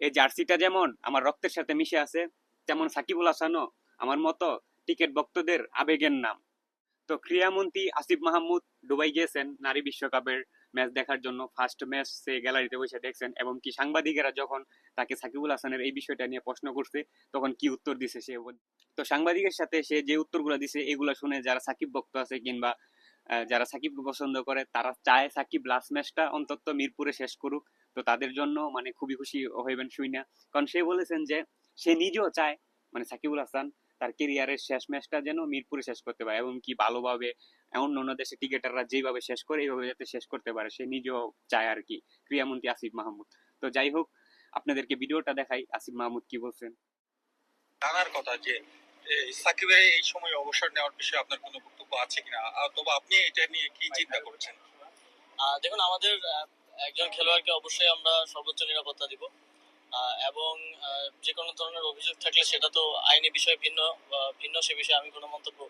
এই জার্সিটা যেমন আমার রক্তের সাথে মিশে আছে, তেমন সাকিবুল হাসানও আমার মতো টিকিট ভক্তদের আবেগের নাম। তো ক্রীড়ামন্ত্রী আসিফ মাহমুদ দুবাই গিয়েছেন নারী বিশ্বকাপের ম্যাচ দেখার জন্য। ফার্স্ট ম্যাচ সে গ্যালারিতে বসে দেখছেন এবং কি সাংবাদিকেরা যখন তাকে সাকিবুল হাসানের এই বিষয়টা নিয়ে প্রশ্ন করছে, তখন কি উত্তর দিছে সে? তো সাংবাদিকের সাথে সে যে উত্তরগুলো দিছে, এগুলো শুনে যারা সাকিব ভক্ত আছে কিংবা যারা সাকিবকে পছন্দ করে, তারা চায় সাকিব লাস্ট ম্যাচটা অন্তত মিরপুরে শেষ করুক। তো তাদের জন্য মানে খুবই খুশি হইবেন শুই না কারণ সে বলেছেন যে সে নিজেও চায় মানে সাকিবুল হাসান তার কেরিয়ারের শেষ ম্যাচটা যেন মিরপুরে শেষ করতে পারে এবং কি ভালোভাবে অন্য অন্য দেশে টিকেটাররা যেভাবে শেষ করে এইভাবে যাতে শেষ করতে পারে সে নিজেও চায় আর কি। ক্রীড়ামন্ত্রী আসিফ মাহমুদ। তো যাই হোক আপনাদেরকে ভিডিওটা দেখাই আসিফ মাহমুদ কি বলছেন? জানার কথা যে এই সাকিবের এই সময় অবসর নেওয়ার বিষয়ে আপনার কোনো বক্তব্য আছে কিনা? অথবা আপনি এটা নিয়ে কি চিন্তা করছেন? দেখুন আমাদের একজন খেলোয়াড়কে অবশ্যই আমরা সর্বোচ্চ নিরাপত্তা দিব। এবং যে কোনো ধরনের অভিযোগ থাকলে সেটা তো আইনি বিষয়ে ভিন্ন ভিন্ন, সে বিষয়ে আমি কোনো মন্তব্য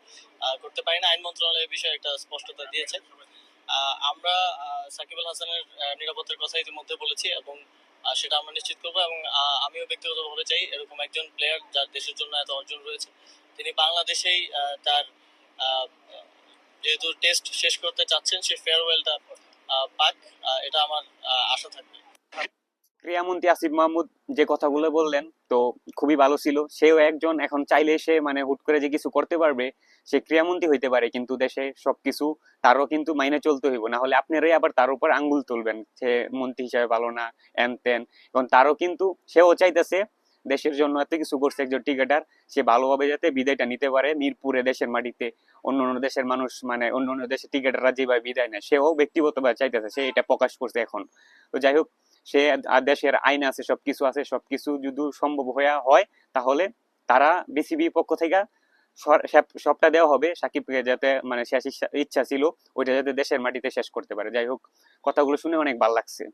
করতে পারি না। আইন মন্ত্রণালয় এই বিষয়ে একটা স্পষ্টতা দিয়েছে। আমরা সাকিব আল হাসানের নিরাপত্তার কথা ইতিমধ্যে বলেছি এবং সেটা আমরা নিশ্চিত করব এবং আমিও ব্যক্তিগতভাবে চাই এরকম একজন প্লেয়ার যার দেশের জন্য এত অর্জন রয়েছে। তিনি বাংলাদেশেই তার যেহেতু টেস্ট শেষ করতে চাচ্ছেন, সে ফেয়ারওয়েলটা পাক এটা আমার আশা থাকবে। ক্রীড়ামন্ত্রী আসিফ মাহমুদ যে কথাগুলো বললেন, তো খুবই ভালো ছিল। সেও একজন, এখন চাইলে সে মানে হুট করে যে কিছু করতে পারবে, সে ক্রীড়ামন্ত্রী হইতে পারে, কিন্তু দেশে সবকিছু তারও কিন্তু মাইনে চলতে হইব। না হলে আপনারাই আবার তার উপর আঙ্গুল তুলবেন, সে মন্ত্রী হিসাবে ভালো না এন তেন এবং তারও কিন্তু, সেও চাইতেছে দেশের জন্য এত কিছু করছে একজন টিকেটার, সে ভালোভাবে যাতে বিদায়টা নিতে পারে মিরপুরে দেশের মাটিতে। অন্য অন্য দেশের মানুষ মানে অন্য অন্য দেশের টিকেটাররা যেভাবে বিদায় নেয়, সেও ব্যক্তিগতভাবে চাইতেছে, সে এটা প্রকাশ করছে এখন। তো যাই হোক, সে দেশের আইন আছে, সবকিছু আছে, সবকিছু যদি সম্ভব হয়ে হয়, তাহলে তারা বিসিবি পক্ষ থেকে সবটা দেওয়া হবে, সাকিবকে যাতে মানে শেষ ইচ্ছা ছিল, ওইটা যাতে দেশের মাটিতে শেষ করতে পারে। যাই হোক, কথাগুলো শুনে অনেক ভালো লাগছে।